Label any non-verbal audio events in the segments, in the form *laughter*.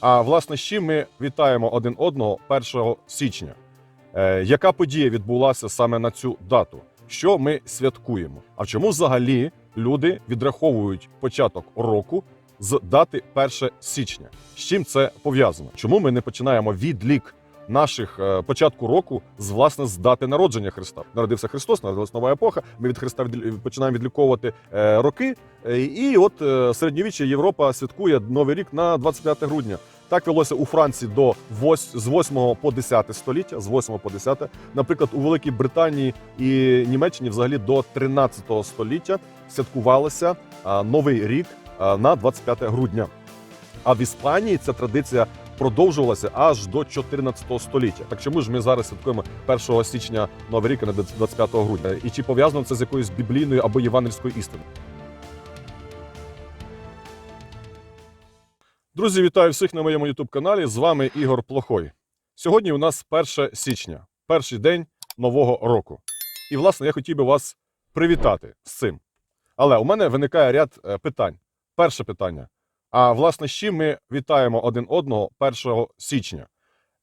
А власне, з ми вітаємо один одного 1 січня? Е, яка подія відбулася саме на цю дату? Що ми святкуємо? А чому взагалі люди відраховують початок року з дати 1 січня? З чим це пов'язано? Чому ми не починаємо відлік наших е, початку року з власне з дати народження Христа? Народився Христос, народилась нова епоха. Ми від Христа відлі- починаємо відліковувати е, роки. Е, І от е, середньовіччя Європа святкує Новий рік на 25 грудня. Так велося у Франції до вось- з 8 по 10 століття, з 8 по 10. Наприклад, у Великій Британії і Німеччині взагалі до 13 століття святкувалося Новий рік на 25 грудня. А в Іспанії ця традиція продовжувалася аж до 14 століття. Так чому ж ми зараз святкуємо 1 січня Новий рік а не 25 грудня? І чи пов'язано це з якоюсь біблійною або євангельською істиною? Друзі, вітаю всіх на моєму youtube каналі. З вами Ігор Плохой. Сьогодні у нас 1 січня, перший день нового року. І, власне, я хотів би вас привітати з цим. Але у мене виникає ряд е, питань. Перше питання. А власне, з чим ми вітаємо один одного 1 січня?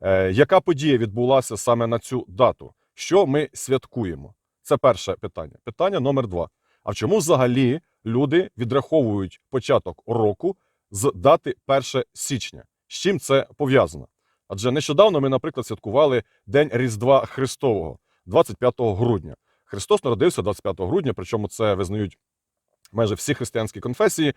Е, яка подія відбулася саме на цю дату? Що ми святкуємо? Це перше питання. Питання номер два. А чому взагалі люди відраховують початок року з дати 1 січня? З чим це пов'язано? Адже нещодавно ми, наприклад, святкували День Різдва Христового 25 грудня. Христос народився 25 грудня, причому це визнають майже всі християнські конфесії,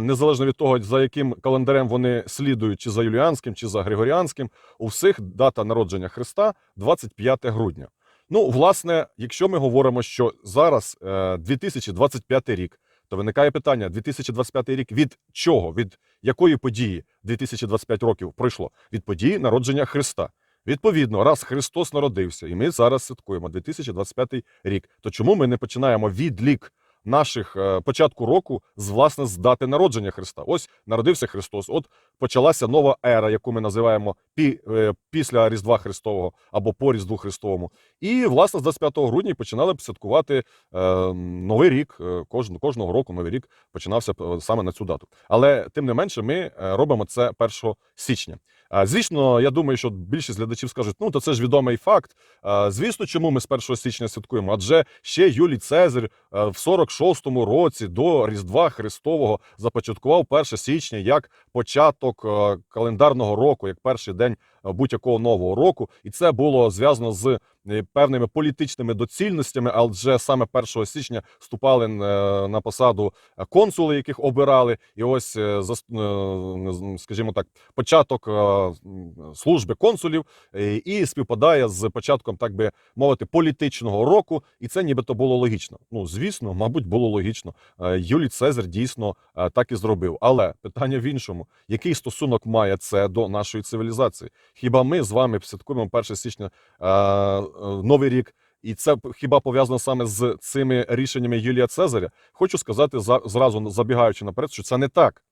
незалежно від того, за яким календарем вони слідують, чи за юліанським, чи за григоріанським, у всіх дата народження Христа 25 грудня. Ну, власне, якщо ми говоримо, що зараз е, 2025 рік, то виникає питання: 2025 рік від чого? Від якої події 2025 років пройшло? Від події народження Христа. Відповідно, раз Христос народився, і ми зараз святкуємо 2025 рік, то чому ми не починаємо відлік наших е, початку року з власне з дати народження Христа. Ось народився Христос. От почалася нова ера, яку ми називаємо пі, е, після Різдва Христового або по Різдву Христовому. І власне з 25 грудня починали святкувати е, новий рік. Кожного кожного року новий рік починався саме на цю дату. Але тим не менше, ми робимо це 1 січня. Звісно, я думаю, що більшість глядачів скажуть, ну то це ж відомий факт. Звісно, чому ми з 1 січня святкуємо? Адже ще Юлій Цезар в 40 46 році до Різдва Христового започаткував 1 січня як початок е, календарного року, як перший день е, будь-якого нового року, і це було зв'язано з певними політичними доцільностями, адже саме 1 січня вступали е, на посаду е, консули, яких обирали. І ось, е, е, скажімо так, початок е, служби консулів е, і співпадає з початком, так би мовити, політичного року, і це нібито було логічно. Ну, звісно, мабуть, було логічно. Е, Юлій Цезар дійсно е, так і зробив. Але питання в іншому: який стосунок має це до нашої цивілізації? Хіба ми з вами святкуємо 1 січня е, е, Новий рік? І це хіба пов'язано саме з цими рішеннями Юлія Цезаря? Хочу сказати зразу забігаючи наперед, що це не так.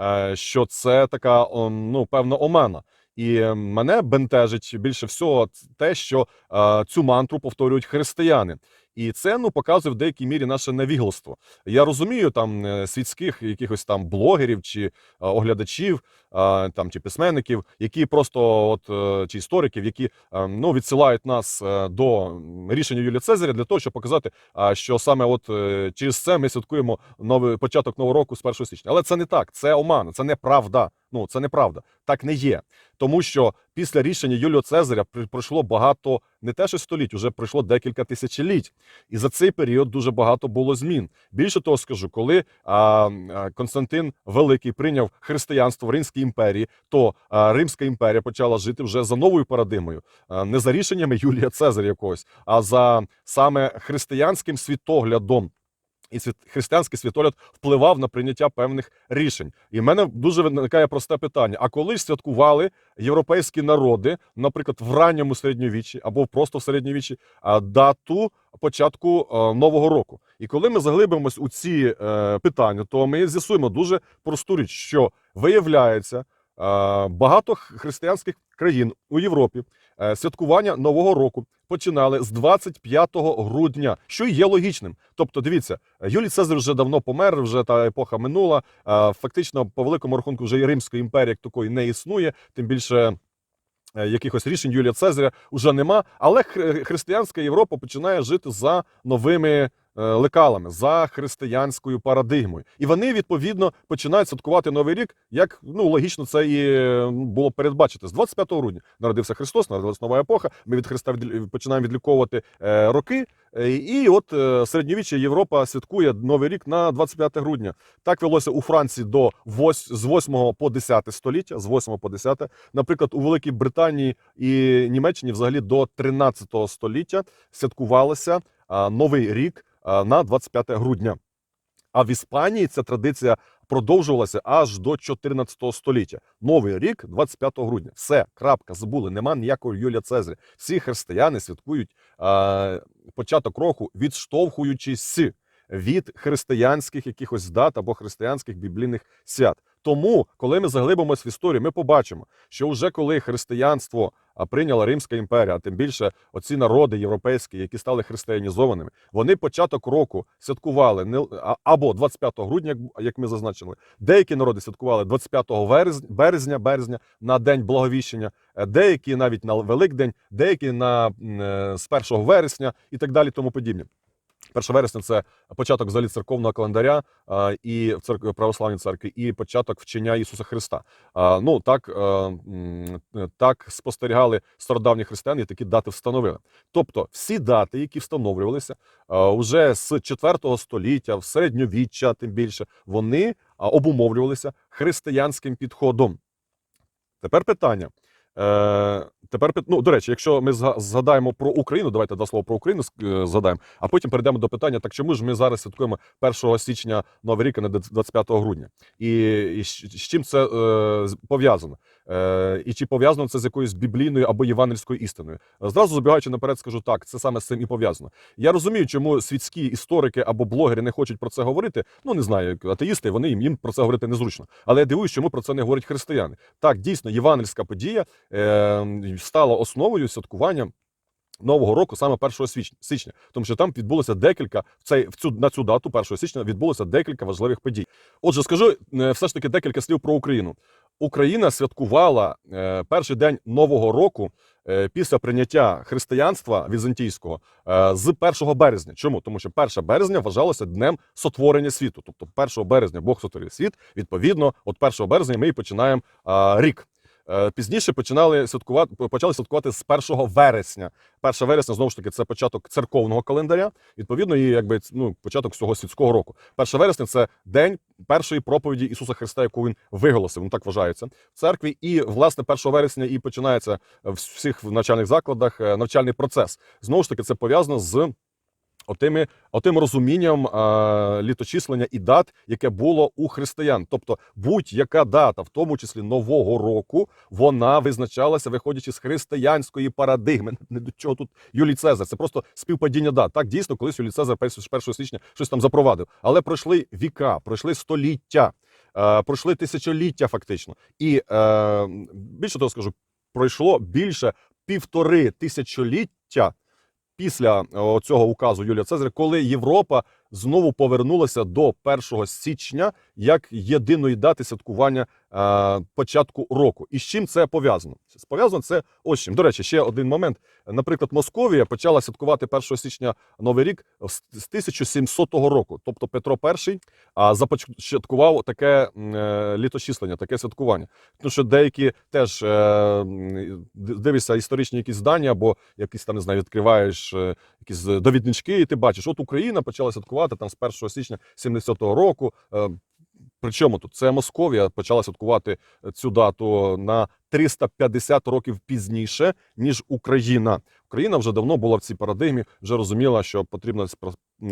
Е, Що це така ну певна омана. І е, мене бентежить більше всього те, що е, цю мантру повторюють християни. І це ну показує в деякій мірі наше невігластво. Я розумію там е, світських якихось там блогерів чи е, оглядачів, е, там чи письменників, які просто от чи істориків, які ну відсилають нас до рішення Юлія Цезаря для того, щоб показати, що саме от через це ми святкуємо новий початок нового року з 1 січня. Але це не так, це омана, це неправда. Ну це неправда. Так не є. Тому що після рішення Юлія Цезаря пройшло багато не те, що століть, вже пройшло декілька тисячоліть. І за цей період дуже багато було змін. Більше того скажу, коли а, Константин Великий прийняв християнство в Римській імперії, то а, Римська імперія почала жити вже за новою парадигмою, а, не за рішеннями Юлія Цезаря якогось, а за саме християнським світоглядом. І християнський світогляд впливав на прийняття певних рішень. І в мене дуже виникає просте питання: а коли ж святкували європейські народи, наприклад, в ранньому середньовіччі або просто в середньовіччі, дату початку нового року? І коли ми заглибимось у ці е, питання, то ми з'ясуємо дуже просту річ, що виявляється, багато християнських країн у Європі святкування Нового року починали з 25 грудня, що є логічним. Тобто, дивіться, Юлій Цезар вже давно помер, вже та епоха минула. Е, Фактично, по великому рахунку, вже і Римської імперії як такої не існує, тим більше. е, Якихось рішень Юлія Цезаря вже нема, але хри- християнська Європа починає жити за новими е, лекалами, за християнською парадигмою. І вони відповідно починають святкувати новий рік, як ну логічно це і е, було передбачити. З 25 грудня народився Христос, народилась нова епоха. Ми від Христа починаємо відліковувати е, роки. Е, І от е, середньовіччя Європа святкує новий рік на 25 грудня. Так велося у Франції до вось, з 8 по 10 століття, з 8 по 10. Наприклад, у Великій Британії і Німеччині взагалі до 13 століття святкувалося новий рік на 25 грудня. А в Іспанії ця традиція продовжувалася аж до 14 століття. Новий рік 25 грудня. Все, крапка, забули. Нема ніякого Юлія Цезаря. Всі християни святкують е, початок року, відштовхуючись від християнських якихось дат або християнських біблійних свят. Тому, коли ми заглибимось в історію, ми побачимо, що вже коли християнство прийняла Римська імперія, а тим більше оці народи європейські, які стали християнізованими, вони початок року святкували не або 25 грудня, як- ми зазначили. Деякі народи святкували 25 березня, березня, березня на день благовіщення, е, деякі навіть на Великдень, деякі на е, з 1 вересня і так далі, тому подібне. 1 вересня це початок взагалі церковного календаря і в церкві православній церкві, і початок вчення Ісуса Христа. Ну так, е, так спостерігали стародавні християни, і такі дати встановили. Тобто, всі дати, які встановлювалися уже з 4 століття, в середньовіччя, тим більше, вони обумовлювалися християнським підходом. Тепер питання. Е, тепер ну, до речі, якщо ми згадаємо про Україну, давайте два слова про Україну е, згадаємо, а потім перейдемо до питання: так чому ж ми зараз святкуємо 1 січня Новий рік, а не 25 грудня? І, і з чим це е, пов'язано? Е, і чи пов'язано це з якоюсь біблійною або євангельською істиною? Зразу забігаючи наперед, скажу так, це саме з цим і пов'язано. Я розумію, чому світські історики або блогери не хочуть про це говорити. Ну не знаю, атеїсти, вони їм, їм про це говорити незручно. Але я дивуюсь, чому про це не говорять християни. Так, дійсно, євангельська подія стала основою святкування. Нового року саме 1 січ- січня, тому що там відбулося декілька в цей в цю на цю дату, 1 січня, відбулося декілька важливих подій. Отже, скажу е, все ж таки декілька слів про Україну. Україна святкувала е, перший день нового року е, після прийняття християнства візантійського з 1 березня. Чому? Тому що 1 березня вважалося днем сотворення світу. Тобто 1 березня Бог сотворив світ. Відповідно, от 1 березня ми і починаємо рік. Е, Пізніше починали святкувати, почали святкувати з 1 вересня. 1 вересня знову ж таки це початок церковного календаря. Відповідно, і якби ну, початок всього світського року. 1 вересня це день першої проповіді Ісуса Христа, яку він виголосив. Ну так вважається в церкві. І власне 1 вересня і починається в всіх навчальних закладах е, навчальний процес. Знову ж таки, це пов'язано з. Отими, отим розумінням е, літочислення і дат, яке було у християн. Тобто будь-яка дата, в тому числі нового року, вона визначалася, виходячи з християнської парадигми. *laughs* Не до чого тут Юлій Цезар. Це просто співпадіння дат. Так, дійсно, колись Юлій Цезар 1 січня щось там запровадив. Але пройшли віка, пройшли століття, е, пройшли тисячоліття, фактично. І е, більше того скажу, пройшло більше півтори тисячоліття після цього указу Юлія Цезаря, коли Європа знову повернулася до 1 січня як єдиної дати святкування е, початку року. І з чим це пов'язано? Пов'язано це ось чим. До речі, ще один момент. Наприклад, Московія почала святкувати 1 січня Новий рік з з 1700 року. Тобто Петро І започаткував таке е, літочислення, таке святкування. Тому що деякі теж е, дивишся історичні якісь здання, або якісь там не знаю, відкриваєш е, якісь довіднички, і ти бачиш, от Україна почала святкувати там з 1 січня 70-го року. Е, Причому тут це Московія почала святкувати цю дату на 350 років пізніше, ніж Україна. Україна вже давно була в цій парадигмі, вже розуміла, що потрібно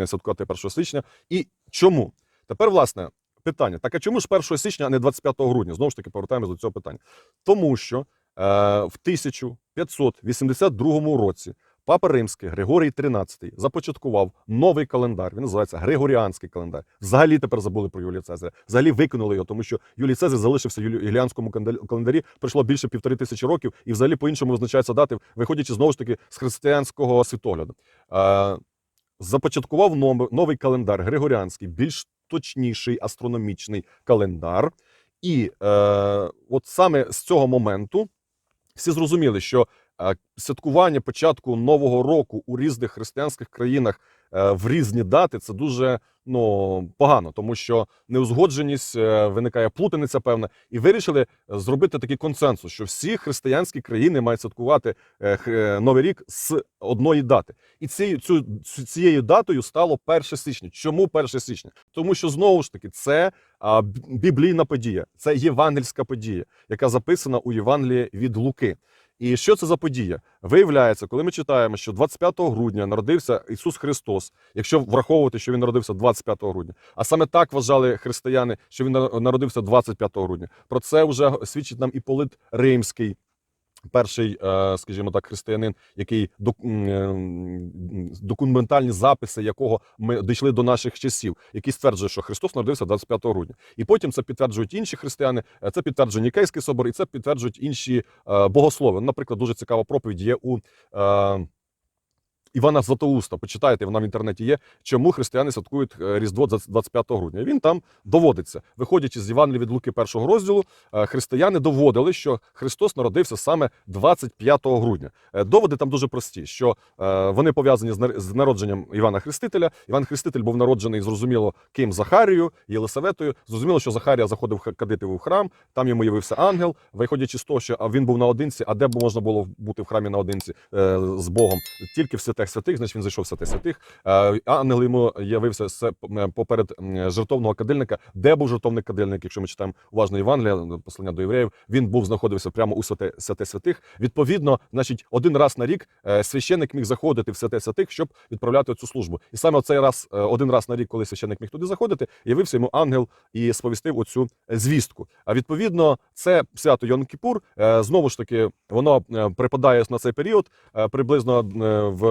святкувати 1 січня. І чому? Тепер, власне, питання: так а чому ж 1 січня, а не 25 грудня? Знову ж таки, повертаємось до цього питання. Тому що е, в 1582 році Папа Римський Григорій XIII започаткував новий календар. Він називається Григоріанський календар. Взагалі тепер забули про Юлія Цезаря. Взагалі викинули його, тому що Юлій Цезар залишився в Юлі- Юліанському календарі. Пройшло більше півтори тисячі років, і взагалі по-іншому визначаються дати, виходячи знову ж таки з християнського світогляду. Е, започаткував новий, календар Григоріанський, більш точніший астрономічний календар. І е, от саме з цього моменту всі зрозуміли, що святкування початку нового року у різних християнських країнах е, в різні дати це дуже ну, погано, тому що неузгодженість е, виникає плутаниця певна, і вирішили зробити такий консенсус, що всі християнські країни мають святкувати е, е, новий рік з одної дати. І цією цю- цією датою стало 1 січня. Чому 1 січня? Тому що знову ж таки це біблійна подія, це євангельська подія, яка записана у Євангелії від Луки. І що це за подія? Виявляється, коли ми читаємо, що 25 грудня народився Ісус Христос, якщо враховувати, що він народився 25 грудня, а саме так вважали християни, що він на- народився 25 грудня. Про це вже свідчить нам і Полит Римський. Перший, е, скажімо так, християнин, який е, документальні записи, якого ми дійшли до наших часів, який стверджує, що Христос народився 25 грудня. І потім це підтверджують інші християни, е, це підтверджує Нікейський собор, і це підтверджують інші богослови. Наприклад, дуже цікава проповідь є у. Івана Златоуста, почитайте, вона в інтернеті є. Чому християни святкують е, Різдво 25 грудня? Він там доводиться, виходячи з Євангелія від Луки першого розділу, е, християни доводили, що Христос народився саме 25 грудня. Е, Доводи там дуже прості, що вони пов'язані з нар- з народженням Івана Хрестителя. Іван Хреститель був народжений, зрозуміло, ким Захарією, Єлисаветою. Зрозуміло, що Захарія заходив кадити в храм, там йому явився ангел. Виходячи з того, що він був наодинці, а де б можна було бути в храмі наодинці з Богом? Тільки в святих святих, значить він зайшов в святих святих. Е, ангел йому явився поперед жертовного кадильника. Де був жертовний кадильник? Якщо ми читаємо уважно Євангелія, послання до євреїв, він був знаходився прямо у святе, святе святих. Відповідно, значить, один раз на рік е, священник міг заходити в святе святих, щоб відправляти цю службу. І саме цей раз, е, один раз на рік, коли священник міг туди заходити, явився йому ангел і сповістив оцю звістку. А відповідно, це свято Йом Кіпур. Знову ж таки, воно припадає на цей період приблизно в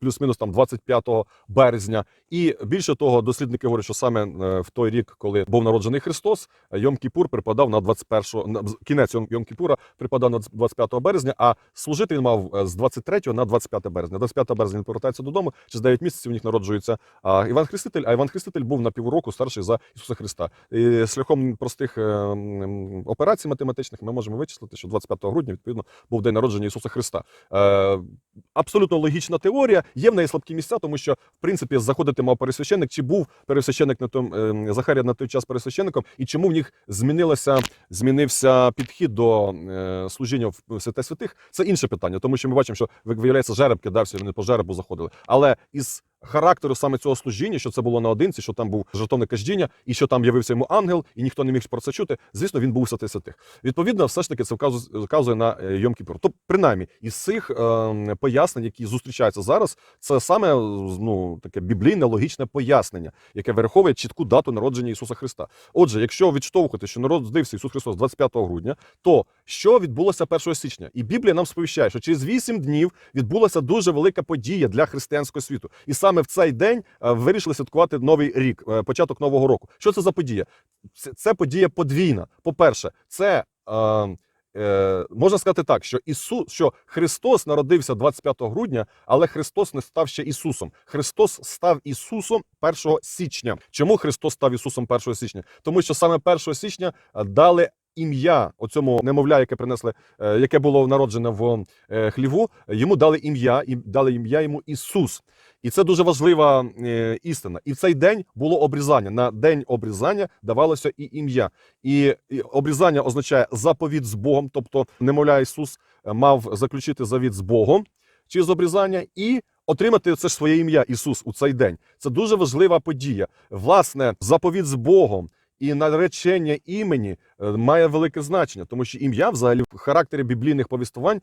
плюс-мінус там 25 березня. І більше того, дослідники говорять, що саме е, в той рік, коли був народжений Христос, е, Йом Кіпур припадав на 21 на кінець Йом- Кіпура припадав на 25 березня, а служити він мав е, з 23 на 25 березня. 25 березня він повертається додому. Через 9 місяців у них народжується Іван Хреститель. А Іван Хреститель був на півроку старший за Ісуса Христа. І шляхом простих операцій математичних ми можемо вичислити, що 25 грудня відповідно був день народження Ісуса Христа. Абсолютно логічна теорія. Є в неї слабкі місця, тому що в принципі заходити мав пересвященник, чи був пересвященник на том е, Захарія на той час пересвященником, і чому в них змінилося змінився підхід до е, служіння в святе святих. Це інше питання, тому що ми бачимо, що виявляється жеребки, да, всі вони по жеребу заходили. Але із характеру саме цього служіння, що це було наодинці, що там був жертовне каждіння, і що там явився йому ангел, і ніхто не міг про це чути. Звісно, він був святе святих. Відповідно, все ж таки це вказує, на е, Йом Кіпур. Тобто, принаймні, із цих е, пояснень, які зустрічаються зараз, це саме ну таке біблійне логічне пояснення, яке вираховує чітку дату народження Ісуса Христа. Отже, якщо відштовхувати, що народився Ісус Христос 25 грудня, то що відбулося 1 січня? І Біблія нам сповіщає, що через 8 днів відбулася дуже велика подія для християнського світу. І саме в цей день е, вирішили святкувати новий рік, е, початок нового року. Що це за подія? Це, це подія подвійна. По-перше, це. Е, Е, можна сказати так, що Ісус, що Христос народився 25 грудня, але Христос не став ще Ісусом. Христос став Ісусом 1 січня. Чому Христос став Ісусом 1 січня? Тому що саме 1 січня е, дали ім'я оцьому немовля, яке принесли, яке було народжене в хліву. Йому дали ім'я, і дали ім'я йому Ісус. І це дуже важлива е, істина. І в цей день було обрізання. На день обрізання давалося і ім'я. І, обрізання означає заповіт з Богом, тобто немовля Ісус е, мав заключити завіт з Богом через обрізання і отримати це ж своє ім'я Ісус у цей день. Це дуже важлива подія. Власне, заповіт з Богом. І наречення імені е, має велике значення, тому що ім'я, взагалі, в характері біблійних повістувань,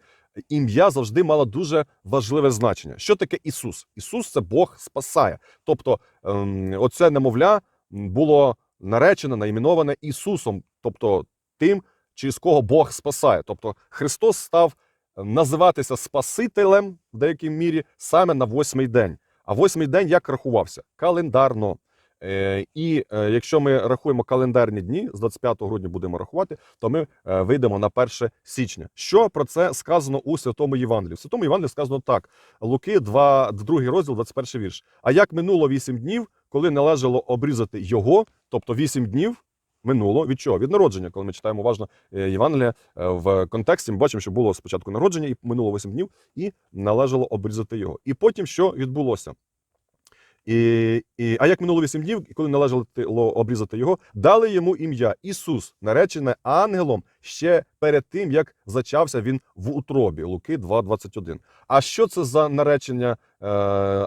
ім'я завжди мало дуже важливе значення. Що таке Ісус? Ісус це Бог спасає. Тобто, ем, оце немовля було наречене, найменоване Ісусом, тобто тим, через кого Бог спасає. Тобто Христос став називатися Спасителем в деякій мірі саме на восьмий день. А восьмий день як рахувався? Календарно. Е, І е, якщо ми рахуємо календарні дні, з 25 грудня будемо рахувати, то ми е, вийдемо на 1 січня. Що про це сказано у Святому Євангелії? В Святому Євангелії сказано так: Луки, 2, 2 розділ, 21 вірш. А як минуло 8 днів, коли належало обрізати його, тобто 8 днів. Минуло від чого? Від народження, коли ми читаємо уважно Євангелія в контексті, ми бачимо, що було спочатку народження, і минуло 8 днів, і належало обрізати його. І потім що відбулося? І, і, а як минуло 8 днів, коли належало обрізати його, дали йому ім'я Ісус, наречене ангелом ще перед тим, як зачався він в утробі. Луки 2,21. А що це за наречення е,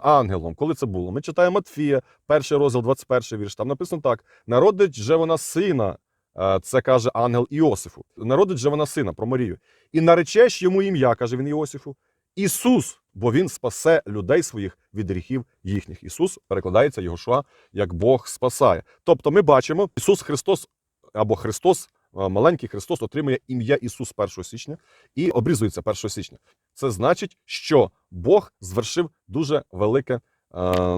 ангелом? Коли це було? Ми читаємо Матфія, перший розділ, 21 вірш. Там написано так: народить же вона сина. е, Це каже ангел Іосифу. Народить же вона сина про Марію. І наречеш йому ім'я, каже він Іосифу. Ісус, бо він спасе людей своїх від гріхів їхніх. Ісус перекладається Йошуа, як Бог спасає. Тобто, ми бачимо, Ісус Христос або Христос, е, маленький Христос, отримує ім'я Ісус 1 січня і обрізується 1 січня. Це значить, що Бог звершив дуже велике,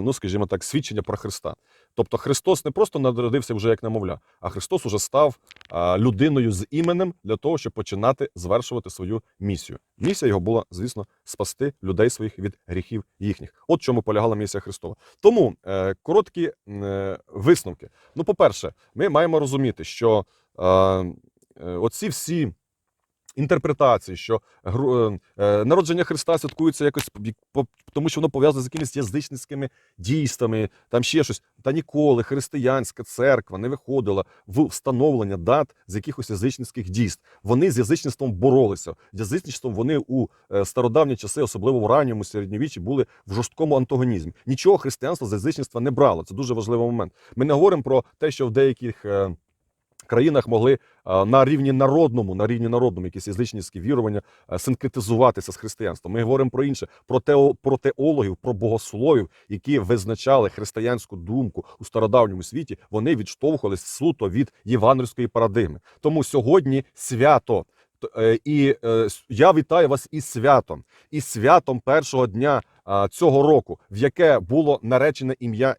ну скажімо так, свідчення про Христа. Тобто Христос не просто народився вже як немовля, а Христос уже став е, людиною з іменем для того, щоб починати звершувати свою місію. Місія його була, звісно, спасти людей своїх від гріхів їхніх. От чому полягала місія Христова. Тому е, короткі е, висновки. Ну, по-перше, ми маємо розуміти, що е, е, оці всі. Інтерпретації, що е, е, народження Христа святкується якось тому, що воно пов'язане з якимись язичницькими дійствами, там ще щось. Та ніколи християнська церква не виходила в встановлення дат з якихось язичницьких дійств. Вони з язичництвом боролися. Язичництвом вони у е, стародавні часи, особливо в ранньому середньовіччі, були в жорсткому антагонізмі. Нічого християнство з язичництва не брало. Це дуже важливий момент. Ми не говоримо про те, що в деяких. Країнах могли е, на рівні народному, на рівні народному якісь язичницькі вірування е, синкретизуватися з християнством. Ми говоримо про інше, про тео, про теологів, про богословів, які визначали християнську думку у стародавньому світі. Вони відштовхувались суто від євангельської парадигми. Тому сьогодні свято. Е, І я вітаю вас із святом, із святом першого дня цього року, в яке було наречене ім'я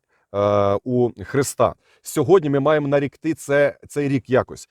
у Христа. Сьогодні ми маємо нарікти це, цей рік якось.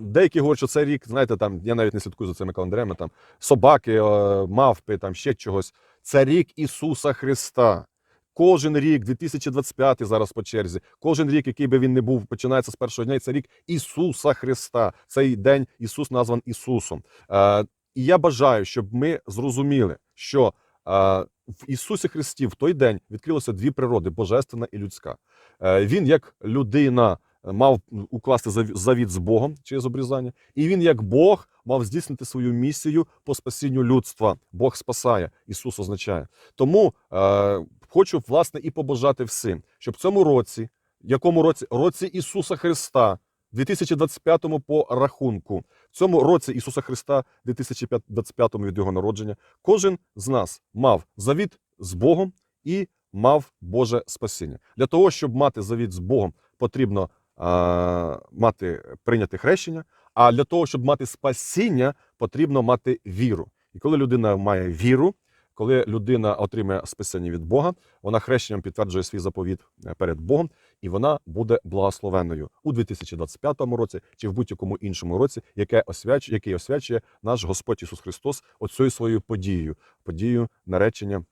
Деякі говорять, що цей рік, знаєте, там я навіть не слідкую за цими календарями, там собаки, е, мавпи, там ще чогось. Це рік Ісуса Христа. Кожен рік, 2025 зараз по черзі, кожен рік, який би він не був, починається з першого дня. І це рік Ісуса Христа. Цей день Ісус назван Ісусом. Е, і я бажаю, щоб ми зрозуміли, що е, в Ісусі Христі в той день відкрилося дві природи божественна і людська. Е, Він як людина е, мав укласти зав- завіт з Богом через обрізання, і він як Бог мав здійснити свою місію по спасінню людства. Бог спасає, Ісус означає. Тому е, хочу власне і побажати всім, щоб в цьому році, якому році році Ісуса Христа. 2025 по рахунку цьому році Ісуса Христа, 2025 від його народження, кожен з нас мав завіт з Богом і мав Боже спасіння. Для того, щоб мати завіт з Богом, потрібно а, мати прийняти хрещення. А для того, щоб мати спасіння, потрібно мати віру. І коли людина має віру, коли людина отримує спасіння від Бога, вона хрещенням підтверджує свій заповіт е, перед Богом, і вона буде благословеною у 2025 році чи в будь-якому іншому році, яке освячує, який освячує наш Господь Ісус Христос оцею своєю подією, подією наречення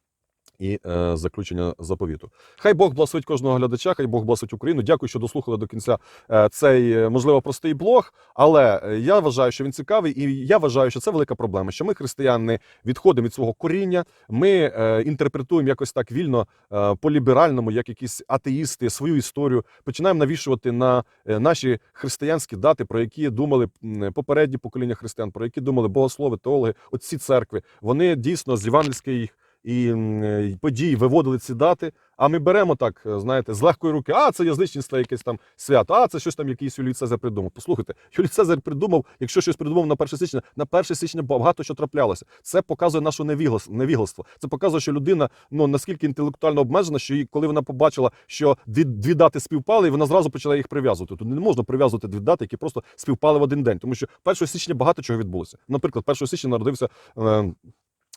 і е, заключення заповіту. Хай Бог благословить кожного глядача, хай Бог благословить Україну. Дякую, що дослухали до кінця е, цей, е, можливо, простий блог. Але е, я вважаю, що він цікавий, і я вважаю, що це велика проблема. Що ми, християни, відходимо від свого коріння. Ми е, інтерпретуємо якось так вільно е, по-ліберальному, як якісь атеїсти, свою історію. Починаємо навішувати на наші християнські дати, про які думали попередні покоління християн, про які думали богослови, теологи, отці церкви. Вони дійсно з євангельської і е, подій виводили ці дати. А ми беремо так, е, знаєте, з легкої руки. А це язичництво, якесь там свято, а це щось там якийсь Юлій Цезар придумав. Послухайте, *laughs* Юлій Цезар придумав, якщо щось придумав на 1 січня, на 1 січня багато що траплялося. Це показує наше невіглас- невігластво. Це показує, що людина ну наскільки інтелектуально обмежена, що їй, коли вона побачила, що дві, дві дати співпали, і вона зразу почала їх прив'язувати. Тут не можна прив'язувати дві дати, які просто співпали в один день, тому що 1 січня багато чого відбулося. Наприклад, 1 січня народився. Е,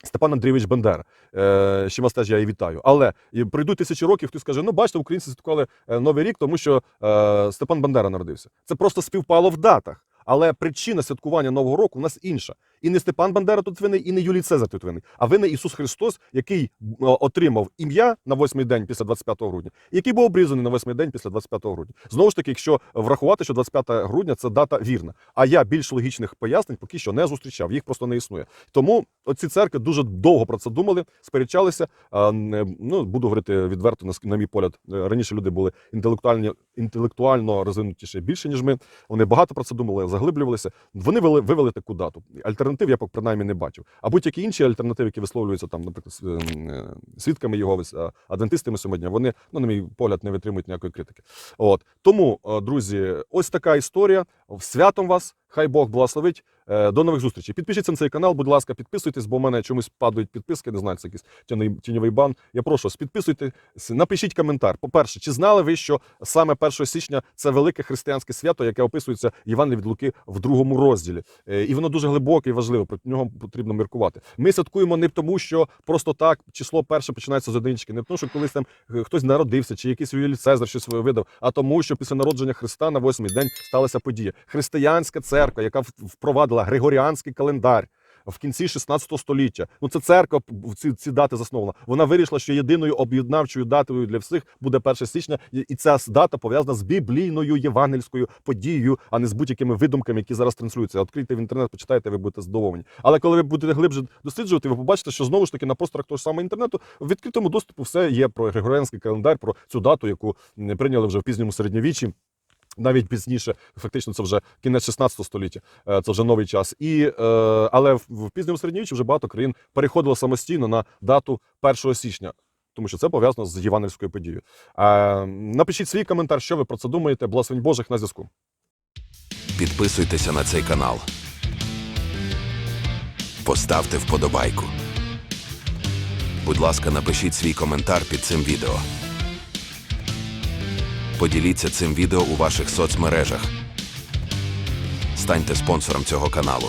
Степан Андрійович Бандера. Е, ще вас теж я і вітаю. Але пройдуть тисячі років, хтось скаже, ну бачите, українці святкували е, Новий рік, тому що е, Степан Бандера народився. Це просто співпало в датах. Але причина святкування Нового року у нас інша. І не Степан Бандера тут винний, і не Юлій Цезар тут винний, а винний Ісус Христос, який е, отримав ім'я на восьмий день після 25 грудня, і який був обрізаний на восьмий день після 25 грудня. Знову ж таки, якщо врахувати, що 25 грудня це дата вірна. А я більш логічних пояснень поки що не зустрічав, їх просто не існує. Тому оці церкви дуже довго про це думали, сперечалися. Ну, буду говорити відверто, на, мій погляд, е, раніше люди були інтелектуально, інтелектуально розвинутіше більше, ніж ми. Вони багато про це думали, заглиблювалися. Вони вели, вивели таку дату. Альтернатив я принаймні не бачив. А будь-які інші альтернативи, які висловлюються там, наприклад, е, свідками його, адвентистами сьогодні, вони, ну, на мій погляд, не витримують ніякої критики. От тому, е, друзі, ось така історія. Святом вас. Хай Бог благословить. Е, До нових зустрічей. Підпишіться на цей канал, будь ласка, підписуйтесь, бо в мене чомусь падають підписки. Не знаю, це якийсь тіньовий- бан. Я прошу вас, підписуйтесь, напишіть коментар. По-перше, чи знали ви, що саме 1 січня це велике християнське свято, яке описується Євангелії від Луки в другому розділі. Е, І воно дуже глибоке і важливе. Про нього потрібно міркувати. Ми святкуємо не тому, що просто так число перше починається з одинички, не тому, що колись там е, хтось народився, чи якийсь Юлій Цезар щось видав, а тому, що після народження Христа на восьмий день сталася подія. Християнська церква, яка впровадила григоріанський календар. В кінці 16 століття, ну це церква ці, ці дати заснована. Вона вирішила, що єдиною об'єднавчою датою для всіх буде 1 січня, і ця дата пов'язана з біблійною євангельською подією, а не з будь-якими видумками, які зараз транслюються. Відкрийте в інтернет, почитайте, ви будете здивовані. Але коли ви будете глибше досліджувати, ви побачите, що знову ж таки на просторах того ж самого інтернету в відкритому доступу все є про григоріанський календар, про цю дату, яку прийняли вже в пізньому середньовіччі. Навіть пізніше, фактично, це вже кінець 16 століття, е, це вже новий час. І, е, але в, пізньому середньовіччі вже багато країн переходило самостійно на дату 1 січня, тому що це пов'язано з євангельською подією. Е, напишіть свій коментар, що ви про це думаєте. Благословень Божих на зв'язку. Підписуйтеся на цей канал. Поставте вподобайку. Будь ласка, напишіть свій коментар під цим відео. Поділіться цим відео у ваших соцмережах. Станьте спонсором цього каналу.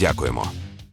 Дякуємо.